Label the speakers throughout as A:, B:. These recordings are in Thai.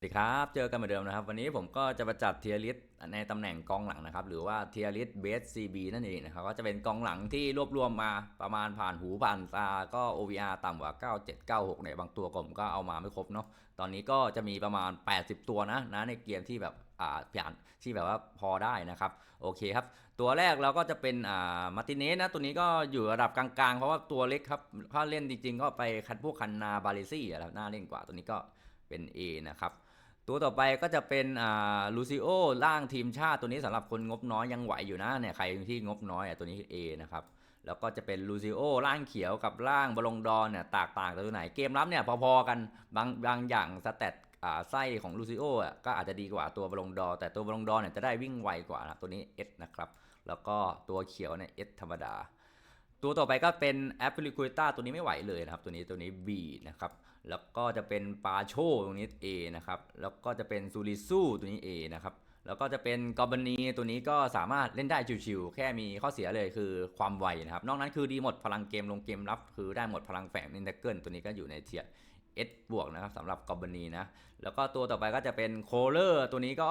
A: สวัสดีครับ เจอกันเหมือนเดิมนะครับ วันนี้ผมก็จะมาจัดเทียริสในตำแหน่งกองหลังนะครับ หรือว่าเทียริสเบสซีบีนั่นเองนะครับ ก็จะเป็นกองหลังที่รวบรวมมาประมาณผ่านหูผ่านตา ก็ OVR ต่ำกว่า 97 96 เนี่ย บางตัวผมก็เอามาไม่ครบเนาะ ตอนนี้ก็จะมีประมาณ 80 ตัวนะนะในเกมที่แบบอ่าผ่านที่แบบว่าพอได้นะครับ โอเคครับ ตัวแรกเราก็จะเป็นอ่ามาร์ติเนสนะ ตัวนี้ก็อยู่ระดับกลางๆ เพราะว่าตัวเล็กครับ ถ้าเล่นจริง ๆ ก็ไปคัดพวกคันนาบาเลซี่อะครับน่าเล่นกว่า ตัวนี้ก็เป็น A นะครับ ตัวต่อไปก็จะเป็นอ่าลูซิโอล่างทีมชาติตัวนี้สำหรับคนงบน้อยยังไหวอยู่นะเนี่ยใครที่งบน้อยอะตัวนี้ A นะครับแล้วก็จะเป็นลูซิโอร่างเขียวกับร่างบอลงดอนเนี่ยแตกต่างจากตัวไหนเกมรับเนี่ยพอๆกันบางบางอย่างสเตตอ่าไส้ของลูซิโออะก็อาจจะดีกว่าตัวบอลงดอ แต่ตัวบอลงดอเนี่ยจะได้วิ่งไวกว่านะตัวนี้ S นะครับแล้วก็ตัวเขียวเนี่ย S ธรรมดาตัวต่อไปก็เป็นแอปเปิลิคุต้าตัวนี้ไม่ไหวเลยนะครับ ตัวนี้ตัวนี้ B นะครับ แล้วก็จะเป็นปาโชตรงนี้ A นะครับ แล้วก็จะเป็นซูริซูตัวนี้ A นะครับ แล้วก็จะเป็นกอบานีตัวนี้ก็สามารถเล่นได้ชิวๆ แค่มีข้อเสียเลยคือความไวนะครับ นอกนั้นคือดีหมดพลังเกมลงเกมรับ คือได้หมดพลังแฝงนินเทเกิลตัวนี้ก็อยู่ในเทียร์ S บวกนะครับสำหรับกอบานีนะ แล้วก็ตัวต่อไปก็จะเป็นโคเลอร์ตัวนี้ก็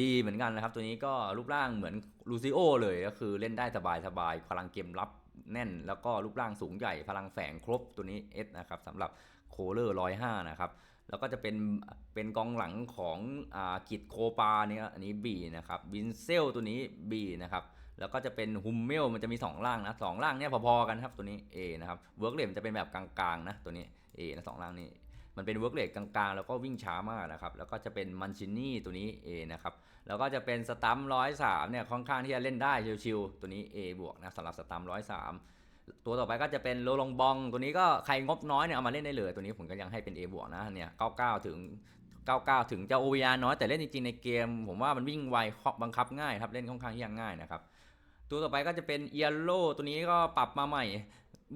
A: ดีเหมือนกันนะครับ ตัวนี้ก็รูปร่างเหมือนลูซิโอเลยก็คือเล่นได้สบายๆพลังเกมรับแน่น แล้วก็รูปร่างสูงใหญ่พลังแฝงครบตัวนี้ S นะครับสำหรับ โคเลอร์ร้อยห้านะครับ แล้วก็จะเป็นเป็นกองหลังของอ่ากิดโคปาเนี่ยอันนี้ B นะครับวินเซลตัวนี้ B นะครับแล้วก็จะเป็นฮุมเมลมันจะมี2ล่างนะสองล่างเนี่ยพอๆกันครับตัวนี้ A นะครับเวิร์กเลมจะเป็นแบบกลางๆนะตัวนี้ A นะสองล่างนี้มันเป็นเวิร์กเลทกลางๆ แล้วก็วิ่งช้ามากนะครับ แล้วก็จะเป็นมันชินี่ตัวนี้ A นะครับ แล้วก็จะเป็นสตัมร้อยสามเนี่ยค่อนข้างที่จะเล่นได้ชิวๆตัวนี้ A บวกนะสำหรับสตัมร้อยสาม ตัวต่อไปก็จะเป็นโลลงบองตัวนี้ก็ใครงบน้อยเนี่ยเอามาเล่นได้เลย ตัวนี้ผมก็ยังให้เป็น A บวกนะเนี่ย99 ถึง 99 ถึงจะ OVR น้อยแต่เล่นจริงๆในเกม ผมว่ามันวิ่งไวบังคับง่ายครับเล่นค่อนข้างที่ง่ายนะครับตัวต่อไปก็จะเป็นเอียโ w ตัวนี้ก็ปรับมาใหม่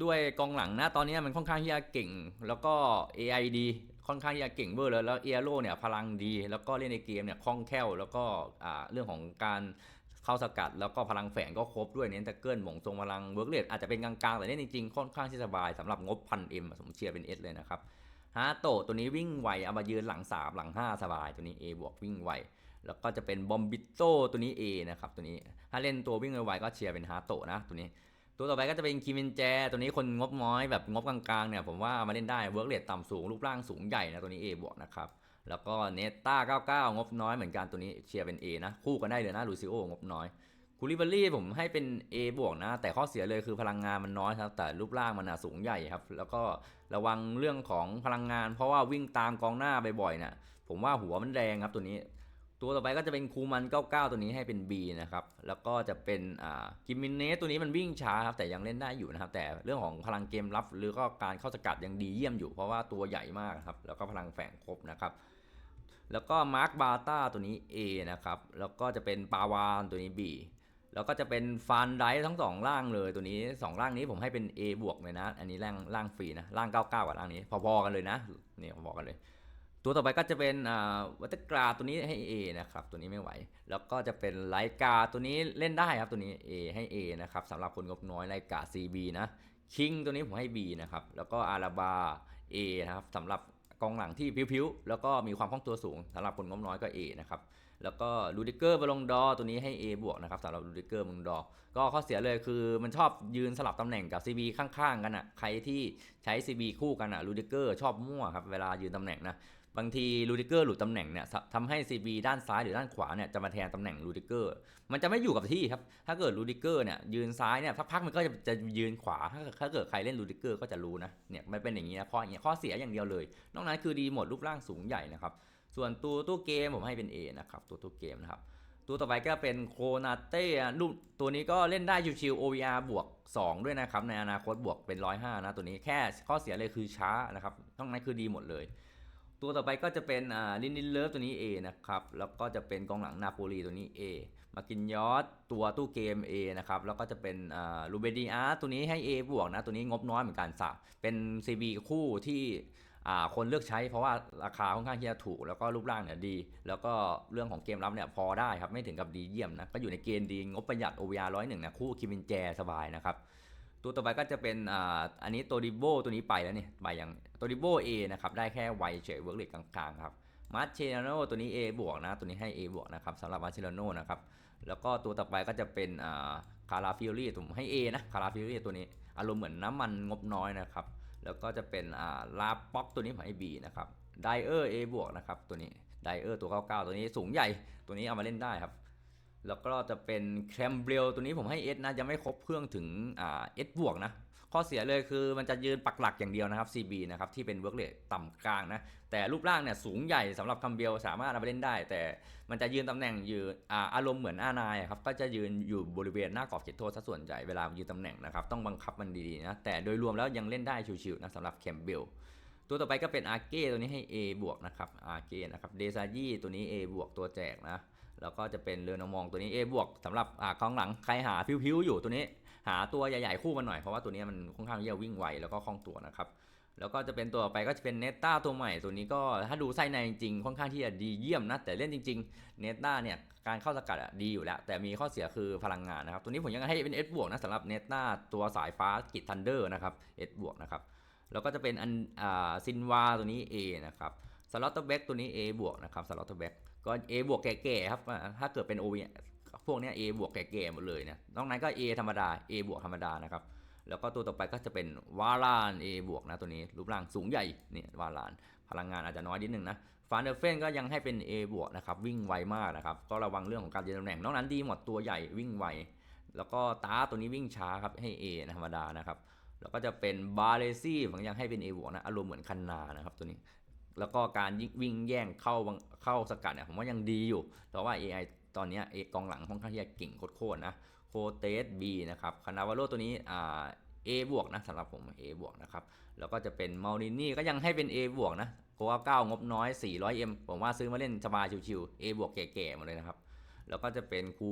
A: ด้วยกองหลังนะตอนนี้มันค่อนข้างที่จะเก่ง แล้วก็ AID ค่อนข้างที่จะเก่งเวอร์เลยแล้วเอียโ w เนี่ยพลังดี แล้วก็เล่นในเกมเนี่ยคล่องแคล่วแล้วก็เรื่องของการ เข้าสกัดแล้วก็พลังแฝงก็ครบด้วยเน้นตะเกิลหม่งทรงพลังเวิร์กเรทอาจจะเป็นกลางๆ แต่เล่นจริงๆ ค่อนข้างที่สบายสำหรับงบพันเอ็มผมเชียร์เป็น S เลยนะครับฮาโตตัวนี้วิ่งไวเอามายืนหลัง 3 หลัง 5 สบาย ตัวนี้ A บวกวิ่งไว แล้วก็จะเป็นบอมบิโตตัวนี้ A นะครับตัวนี้ถ้าเล่นตัววิ่งไวๆก็เชียร์เป็นฮาโตนะตัวนี้ ตัวต่อไปก็จะเป็นคิมินแจ ตัวนี้คนงบน้อยแบบงบกลางๆเนี่ยผมว่ามาเล่นได้เวิร์กเรทต่ำสูงรูปร่างสูงใหญ่นะตัวนี้ A บวกนะครับ แล้วก็เนต้า99 งบน้อยเหมือนกันตัวนี้เชียร์เป็น A นะ คู่กันได้เลยนะลูซิโองบน้อยคูลิเบารี่ผมให้เป็น A บวกนะ แต่ข้อเสียเลยคือพลังงานมันน้อยครับ แต่รูปร่างมันสูงใหญ่ครับ แล้วก็ระวังเรื่องของพลังงาน เพราะว่าวิ่งตามกองหน้าบ่อยๆน่ะผมว่าหัวมันแรงครับตัวนี้ ตัวต่อไปก็จะเป็นคูมัน99 ตัวนี้ให้เป็น B นะครับ แล้วก็จะเป็นอ่ากิมมินเนสตัวนี้มันวิ่งช้าครับแต่ยังเล่นได้อยู่นะครับ แต่เรื่องของพลังเกมรับ หรือก็การเข้าสกัดยังดีเยี่ยมอยู่ เพราะว่าตัวใหญ่มากครับแล้วก็พลังแฝงครบนะครับ แล้วก็มาร์คบาต้าตัวนี้ A นะครับ แล้วก็จะเป็นปาวานตัวนี้ B แล้วก็จะเป็นฟันไดทั้งสองล่างเลยตัวนี้สองล่างนี้ผมให้เป็น A บวกเลยนะ อันนี้ล่างล่างฟรีนะล่าง 99 กับล่างนี้พอๆกันเลยนะเนี่ยพอๆกันเลย ตัวต่อไปก็จะเป็นวัตกราตัวนี้ให้ A นะครับตัวนี้ไม่ไหว แล้วก็จะเป็นไลกาตัวนี้เล่นได้ครับตัวนี้ A ให้ A นะครับสำหรับคนงบน้อยไลกา CB นะคิงตัวนี้ผมให้ B นะครับแล้วก็อาราบา A นะครับสำหรับ กองหลังที่พิ้วๆ แล้วก็มีความคล่องตัวสูงสำหรับคนงบน้อยก็ A นะครับแล้วก็ลูดิเกอร์บอลงดอตัวนี้ให้ A บวกนะครับสำหรับลูดิเกอร์บอลงดอก็ข้อเสียเลยคือมันชอบยืนสลับตำแหน่งกับ CB ข้างๆ กันอะใครที่ใช้ CB คู่กันอะลูดิเกอร์ชอบมั่วครับเวลายืนตำแหน่งนะ บางทีลูดิเกอร์หลุดตำแหน่งเนี่ยทำให้ CB ด้านซ้ายหรือด้านขวาเนี่ยจะมาแทนตำแหน่งลูดิเกอร์ มันจะไม่อยู่กับที่ครับถ้าเกิดลูดิเกอร์เนี่ยยืนซ้ายเนี่ยสักพักมันก็จะจะยืนขวาถ้าถ้าเกิดใครเล่นลูดิเกอร์ก็จะรู้นะเนี่ยมันเป็นอย่างนี้นะข้ออย่างเงี้ยข้อเสียอย่างเดียวเลย นอกนั้นคือดีหมดรูปร่างสูงใหญ่นะครับส่วนตัวตู้เกมผมให้เป็น A นะครับตัวตู้เกมนะครับตัวต่อไปก็เป็นโคนาเต้ลูกตัวนี้ก็เล่นได้ชิวๆ OVR บวก 2 ด้วยนะครับ ในอนาคตบวกเป็น 105 นะ ตัวนี้แค่ข้อเสียเลยคือช้านะครับนอกนั้นคือดีหมดเลย ตัวต่อไปก็จะเป็นอ่าลินดินเลิฟตัวนี้ A นะครับ แล้วก็จะเป็นกองหลังนาโปลีตัวนี้ A มากินยอดตัวตู้เกม A นะครับ แล้วก็จะเป็นอ่าลูเบดีอาร์ตัวนี้ให้ A บวกนะ ตัวนี้งบน้อยเหมือนกันสะเป็น CB คู่ที่อ่าคนเลือกใช้เพราะว่าราคาค่อนข้างที่จะถูก แล้วก็รูปร่างเนี่ยดี แล้วก็เรื่องของเกมรับเนี่ยพอได้ครับ ไม่ถึงกับดีเยี่ยมนะ ก็อยู่ในเกณฑ์ดีงบประหยัด OVR ร้อยหนึ่งนะคู่คิมินแจสบายนะครับ ตัวต่อไปก็จะเป็นอ่าอันนี้ตัวดิโบตัวนี้ไปแล้วนี่ไปอยังตัวดิโบ A นะครับได้แค่ไวเฉยเวิร์กเลกกลางๆครับมาร์เชโนตัวนี้ A บวกนะตัวนี้ให้ A บวกนะครับสำหรับมาร์เชโนนะครับแล้วก็ตัวต่อไปก็จะเป็นอ่าคาราฟิลลี่ผมให้ A นะคาราฟิลลี่ตัวนี้อารมณ์เหมือนน้ำมันงบน้อยนะครับแล้วก็จะเป็นอ่าลาป็อกตัวนี้ผมให้ B นะครับไดเออร์ A บวกนะครับตัวนี้ไดเออร์ตัว 99 ตัวนี้สูงใหญ่ตัวนี้เอามาเล่นได้ครับ แล้วก็จะเป็นแคมเบลตัวนี้ผมให้ S นะยังไม่ครบเครื่องถึงอ่า S บวกนะ ข้อเสียเลยคือมันจะยืนปักหลักอย่างเดียวนะครับ CB นะครับที่เป็นเวิร์กเลทต่ำกลางนะ แต่รูปร่างเนี่ยสูงใหญ่สำหรับคัมเบลสามารถเอาไปเล่นได้ แต่มันจะยืนตำแหน่งยืนอ่าอารมณ์เหมือนอานายครับก็จะยืนอยู่บริเวณหน้ากรอบเขตโทษซะส่วนใหญ่เวลายืนตำแหน่งนะครับต้องบังคับมันดีๆนะแต่โดยรวมแล้วยังเล่นได้ชิวๆนะสำหรับแคมเบลตัวต่อไปก็เป็นอาร์เก้ตัวนี้ให้ A บวกนะครับอาร์เก้นะครับเดซายี่ตัวนี้ A บวกตัวแจกนะ แล้วก็จะเป็นเรือนมองตัวนี้ A บวกสำหรับอ่ากองหลังใครหาพิ้วๆอยู่ตัวนี้ หาตัวใหญ่ๆคู่มันหน่อยเพราะว่าตัวนี้มันค่อนข้างที่จะวิ่งไวแล้วก็คล่องตัวนะครับแล้วก็จะเป็นตัวไปก็จะเป็นเนต้าตัวใหม่ตัวนี้ก็ถ้าดูไส้ในจริงค่อนข้างที่จะดีเยี่ยมนะ แต่เล่นจริงๆเนต้าเนี่ยการเข้าสกัดอะดีอยู่แล้ว แต่มีข้อเสียคือพลังงานนะครับ ตัวนี้ผมยังให้เป็น S บวกนะสำหรับเนต้าตัวสายฟ้ากิจทันเดอร์นะครับ S บวกนะครับแล้วก็จะเป็นอันอ่าซินวาตัวนี้ A นะครับ สล็อตเตอร์แบ็กตัวนี้ A บวกนะครับสล็อตเตอร์แบ็กก็ A บวกแก่ๆครับถ้าเกิดเป็น O พวกนี้ A บวกแก่ๆหมดเลยเนี่ยนอกนั้นก็ A ธรรมดา A บวกธรรมดานะครับแล้วก็ตัวต่อไปก็จะเป็นวาลาน A บวกนะตัวนี้รูปร่างสูงใหญ่เนี่ยวาลาน พลังงานอาจจะน้อยนิดนึงนะฟานเดอร์เฟนก็ยังให้เป็น A บวกนะครับวิ่งไวมากนะครับก็ระวังเรื่องของการยืนตำแหน่งนอกนั้นดีหมดตัวใหญ่วิ่งไวแล้วก็ตาตัวนี้วิ่งช้าครับให้ A นะธรรมดานะครับแล้วก็จะเป็นบาเลซี่ผมยังให้เป็น A บวกนะอารมณ์เหมือนคันนานะครับตัวนี้ แล้วก็การวิ่งแย่งเข้าเข้าสกัดเนี่ยผมว่ายังดีอยู่แต่ว่า AI ตอนนี้เอกองหลังค่อนข้างที่จะเก่งโคตรๆนะโคเตส B นะครับคานาวาโลตัวนี้อ่า A บวกนะสำหรับผม A บวกนะครับ แล้วก็จะเป็นมารินี่ก็ยังให้เป็น A บวกนะโกเก้างบน้อย 400M ผมว่าซื้อมาเล่นสบายชิวๆ A บวกแก่ๆหมดเลยนะครับ แล้วก็จะเป็นคู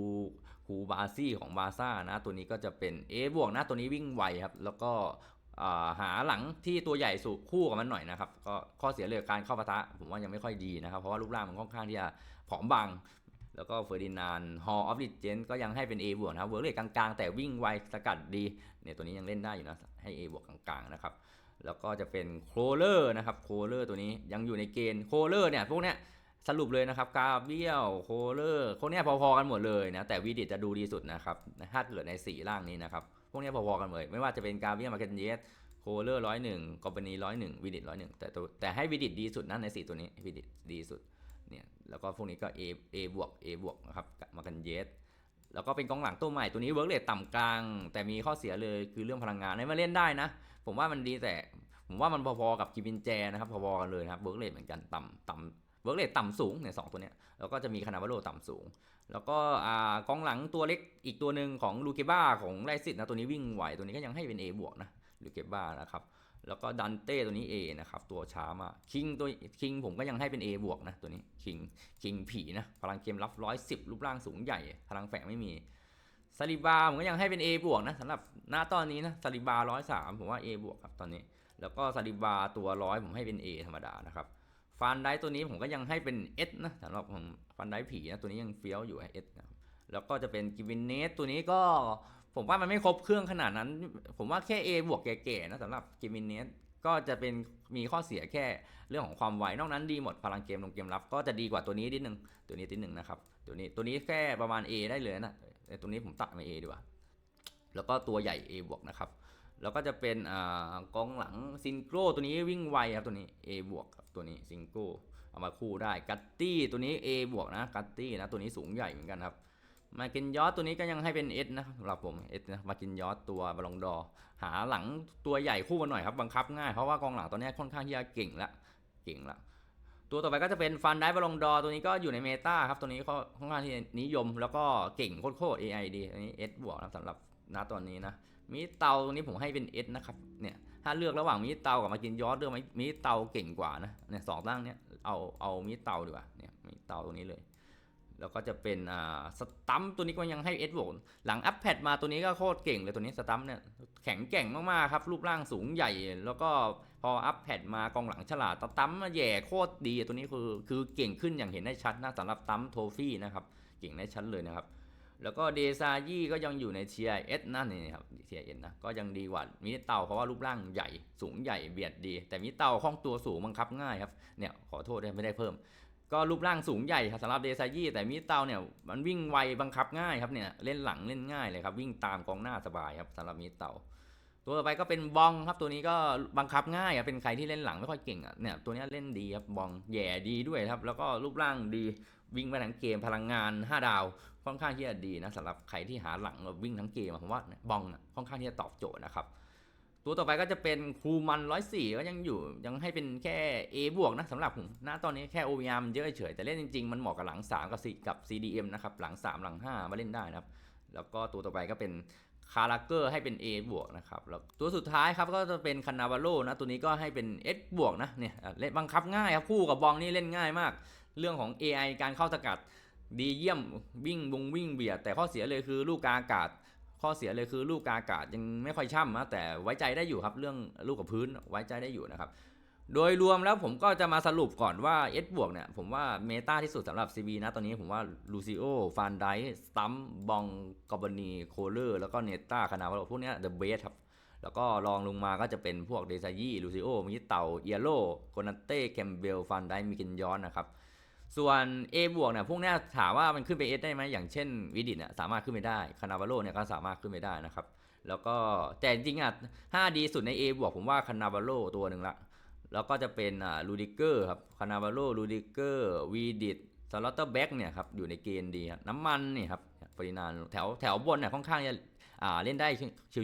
A: คูบาซี่ของบาซ่านะ ตัวนี้ก็จะเป็น A บวกนะตัวนี้วิ่งไวครับ แล้วก็ หาหลังที่ตัวใหญ่สู่คู่กับมันหน่อยนะครับก็ข้อเสียเลยการเข้าปะทะผมว่ายังไม่ค่อยดีนะครับ เพราะว่ารูปร่างมันค่อนข้างที่จะผอมบางแล้วก็เฟอร์ดินานฮอลออฟดิเจนก็ยังให้เป็น A บวกนะเวิร์กเลทกลางๆ แต่วิ่งไวสกัดดีเนี่ยตัวนี้ยังเล่นได้อยู่นะ ให้ A บวกกลางๆนะครับ แล้วก็จะเป็นโคลเลอร์นะครับโคลเลอร์ตัวนี้ยังอยู่ในเกณฑ์โคลเลอร์เนี่ยพวกเนี้ยสรุปเลยนะครับกาเบียลโคลเลอร์พวกเนี้ยพอๆกันหมดเลยนะแต่วีดิตจะดูดีสุดนะครับถ้าเกิดในสีร่างนี้นะครับ พวกนี้พอๆกันเลยไม่ว่าจะเป็นกาเบียมาเคนเยสโคเลอร์ร้อยหนึ่งกอปนีร้อยหนึ่งวีดิตร้อยหนึ่งแต่ตัวแต่ให้วีดิตดีสุดนะในสี่ตัวนี้วีดิตดีสุดเนี่ยแล้วก็พวกนี้ก็ A A บวก A บวกนะครับมาเคนเยสแล้วก็เป็นกองหลังตัวใหม่ตัวนี้เวิร์กเลทต่ำกลาง แต่มีข้อเสียเลยคือเรื่องพลังงานให้มาเล่นได้นะ ผมว่ามันดีแต่ผมว่ามันพอๆกับกิบินแจนะครับพอๆกันเลยนะครับเวิร์กเลทเหมือนกันต่ำต่ำ วิร์กเลทต่ำสูงเนี่ยสองตัวเนี้ยแล้วก็จะมีคานาบาโลต่ำสูง แล้วก็อ่ากองหลังตัวเล็กอีกตัวหนึ่งของลูเกบ้าของไรซิตนะตัวนี้วิ่งไหวตัวนี้ก็ยังให้เป็น A บวกนะลูเกบ้านะครับแล้วก็ดันเต้ตัวนี้ A นะครับตัวช้ามากคิงตัวคิงผมก็ยังให้เป็น A บวกนะตัวนี้คิงคิงผีนะพลังเกมรับร้อยสิบรูปร่างสูงใหญ่ พลังแฝงไม่มีซาลิบาผมก็ยังให้เป็น A บวกนะสำหรับหน้าตอนนี้นะซาลิบาร้อยสามผมว่า A บวกครับตอนนี้ แล้วก็ซาลิบาตัวร้อยผมให้เป็น A ธรรมดานะครับ ฟันไดตัวนี้ผมก็ยังให้เป็น S นะสำหรับผมฟันไดผีนะตัวนี้ยังเฟี้ยวอยู่ S นะแล้วก็จะเป็นกิวินเนสตัวนี้ก็ผมว่ามันไม่ครบเครื่องขนาดนั้น ผมว่าแค่ A บวกแก่ๆนะสำหรับกิมินเนสก็จะเป็นมีข้อเสียแค่เรื่องของความไวนอกนั้นดีหมดพลังเกมลงเกมรับ ก็จะดีกว่าตัวนี้นิดนึงตัวนี้นิดนึงนะครับตัวนี้ตัวนี้แค่ประมาณ A ได้เลยนะแต่ตัวนี้ผมตัดมา A ดีกว่าแล้วก็ตัวใหญ่ A บวกนะครับ แล้วก็จะเป็นอกองหลังซินโกตัวนี้วิ่งไวครับตัวนี้ A บวกครับตัวนี้ซินโกเอามาคู่ได้กัตตี้ตัวนี้ A บวกนะกัตตี้นะตัวนี้สูงใหญ่เหมือนกันครับมากินยอดตัวนี้ก็ยังให้เป็น S นะสำหรับผม S นะมากินยอดตัวบอลลงดอ หาหลังตัวใหญ่คู่กันหน่อยครับบังคับง่ายเพราะว่ากองหลังตัวนี้ค่อนข้างที่จะเก่งละเก่งละตัวต่อไปก็จะเป็นฟันได้บอลลงดอ ตัวนี้ก็อยู่ในเมตาครับตัวนี้ก็ค่อนข้างที่นิยมแล้วก็เก่งโคตรๆ AI ดีอันนี้ S บวกนะสำหรับณตอนนี้นะ มีเตาตรงนี้ผมให้เป็น S นะครับ เนี่ย ถ้าเลือกระหว่างมีเตากับมากินยอดเลือกมีเตาเก่งกว่านะ เนี่ยสองตั้งเนี่ย เอา เอามีเตาดีกว่า เนี่ย มีเตาตรงนี้เลย แล้วก็จะเป็นอ่าสตัมป์ตัวนี้ก็ยังให้เอสบวกหลังอัพแพดมาตัวนี้ก็โคตรเก่งเลยตัวนี้สตัมป์เนี่ยแข็งแกร่งมากๆครับ รูปร่างสูงใหญ่ แล้วก็พออัพแพดมากองหลังฉลาดสตัมป์มาแย่โคตรดีตัวนี้คือ คือเก่งขึ้นอย่างเห็นได้ชัดนะสำหรับตัมป์โทฟี่นะครับ เก่งได้ชัดเลยนะครับ แล้วก็เดซายี่ก็ยังอยู่ในเทียเอสนั่นนี่ครับเทียเอสนะก็ยังดีกว่ามิเตาเพราะว่ารูปร่างใหญ่สูงใหญ่เบียดดี แต่มิเตาคล่องตัวสูงบังคับง่ายครับเนี่ยขอโทษด้วยไม่ได้เพิ่ม ก็รูปร่างสูงใหญ่ครับสำหรับเดซายี่แต่มิเตาเนี่ยมันวิ่งไวบังคับง่ายครับเนี่ยเล่นหลังเล่นง่ายเลยครับวิ่งตามกองหน้าสบายครับสำหรับมิเตาตัวต่อไปก็เป็นบองครับตัวนี้ก็บังคับง่ายอะเป็นใครที่เล่นหลังไม่ค่อยเก่งอะเนี่ยตัวนี้เล่นดีครับบองแย่ดีด้วยครับแล้วก็รูปร่างดี วิ่งไปทั้งเกมพลังงาน 5 ดาวค่อนข้างที่จะดีนะสำหรับใครที่หาหลังวิ่งทั้งเกมผมว่าบองอะค่อนข้างที่จะตอบโจทย์นะครับตัวต่อไปก็จะเป็นครูมันร้อยสี่ก็ยังอยู่ยังให้เป็นแค่ A บวกนะสำหรับผมณตอนนี้แค่ OVR มันเยอะเฉยแต่เล่นจริงๆ มันเหมาะกับหลัง 3 กับ C กับ CDM นะครับหลัง 3 หลัง 5 มาเล่นได้นะครับ แล้วก็ตัวต่อไปก็เป็นคาราเกอร์ให้เป็น A บวกนะครับแล้วตัวสุดท้ายครับก็จะเป็นคานาวาโลนะตัวนี้ก็ให้เป็น S บวกนะเนี่ยเล่นบังคับง่ายครับคู่กับบองนี่เล่นง่ายมาก เรื่องของ AI การเข้าสกัด ดีเยี่ยมวิ่งวงวิ่งเบียด แต่ข้อเสียเลยคือลูกกาอากาศ ข้อเสียเลยคือลูกกาอากาศยังไม่ค่อยช่ำนะแต่ไว้ใจได้อยู่ครับเรื่องลูกกับพื้นไว้ใจได้อยู่นะครับโดยรวมแล้วผมก็จะมาสรุปก่อนว่า S บวกเนี่ย ผมว่าเมตาที่สุดสำหรับ CB นะ ตอนนี้ผมว่าลูซิโอฟานไดสตัมบองกอบนีโคเลอร์ แล้วก็เนต้าคานาวาโลพวกเนี้ยเดอะเบสครับ แล้วก็รองลงมาก็จะเป็นพวกเดซายี่ลูซิโอมิเตาเอียโลโกนาเต้ แคมเบลฟานไดมิกินยอนนะครับ ส่วน A บวกเนี่ยพวกเนี้ยถามว่ามันขึ้นไป S ได้ไหมอย่างเช่นวิดิตเนี่ยสามารถขึ้นไปได้คานาวาโลเนี่ยก็สามารถขึ้นไปได้นะครับ แล้วก็แต่จริงอะ 5 ดีสุดใน A บวกผมว่าคานาวาโลตัวหนึ่งละ แล้วก็จะเป็นอ่าลูดิเกอร์ครับคานาวาโลลูดิเกอร์วีดิตสลอตเตอร์แบ็กเนี่ยครับอยู่ในเกณฑ์ดีน้ำมันนี่ครับปรินาณแถวแถวบนเนี่ยค่อนข้างจะอ่าเล่นได้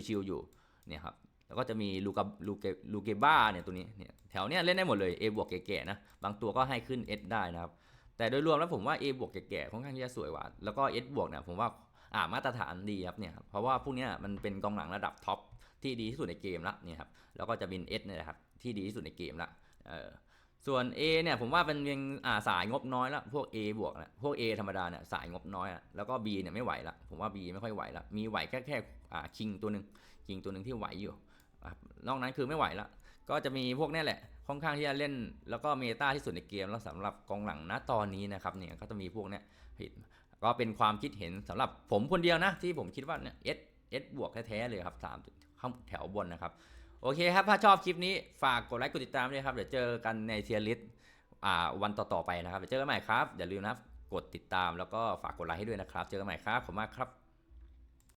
A: ชิวๆอยู่เนี่ยครับแล้วก็จะมีลูกาลูเกลูเกบ้าเนี่ยตัวนี้เนี่ยแถวเนี้ยเล่นได้หมดเลย A บวกแก่ๆนะบางตัวก็ให้ขึ้น S ได้นะครับ แต่โดยรวมแล้วผมว่า A บวกแก่ๆค่อนข้างที่จะสวยกว่า แล้วก็ S บวกเนี่ยผมว่าอ่ามาตรฐานดีครับเนี่ยครับเพราะว่าพวกเนี้ยมันเป็นกองหลังระดับท็อปที่ดีที่สุดในเกมละเนี่ยครับแล้วก็จะเป็น S เนี่ยนะครับที่ดีที่สุดในเกมละเออส่วน A เนี่ยผมว่าเป็นเพียงอ่าสายงบน้อยละพวก A บวกนะพวก A ธรรมดาเนี่ยสายงบน้อยอะแล้วก็ B เนี่ยไม่ไหวละผมว่า B ไม่ค่อยไหวละมีไหวแค่แค่อ่าคิงตัวหนึ่งคิงตัวหนึ่งที่ไหวอยู่ครับนอกนั้นคือไม่ไหวละก็จะมีพวกนี้แหละ ค่อนข้างที่จะเล่น แล้วก็เมตาที่สุดในเกมแล้วสำหรับกองหลังณตอนนี้นะครับเนี่ยก็จะมีพวกเนี้ยผิดก็เป็นความคิดเห็นสำหรับผมคนเดียวนะ ที่ผมคิดว่าเนี่ย S S บวกแท้ๆเลยครับสามข้างแถวบนนะครับ โอเคครับ ถ้าชอบคลิปนี้ฝากกดไลค์กดติดตามด้วยครับ เดี๋ยวเจอกันในเทียร์ลิสอ่าวันต่อๆไปนะครับเดี๋ยวเจอกันใหม่ครับอย่าลืมนะกดติดตามแล้วก็ฝากกดไลค์ให้ด้วยนะครับ เจอกันใหม่ครับขอบคุณมากครับ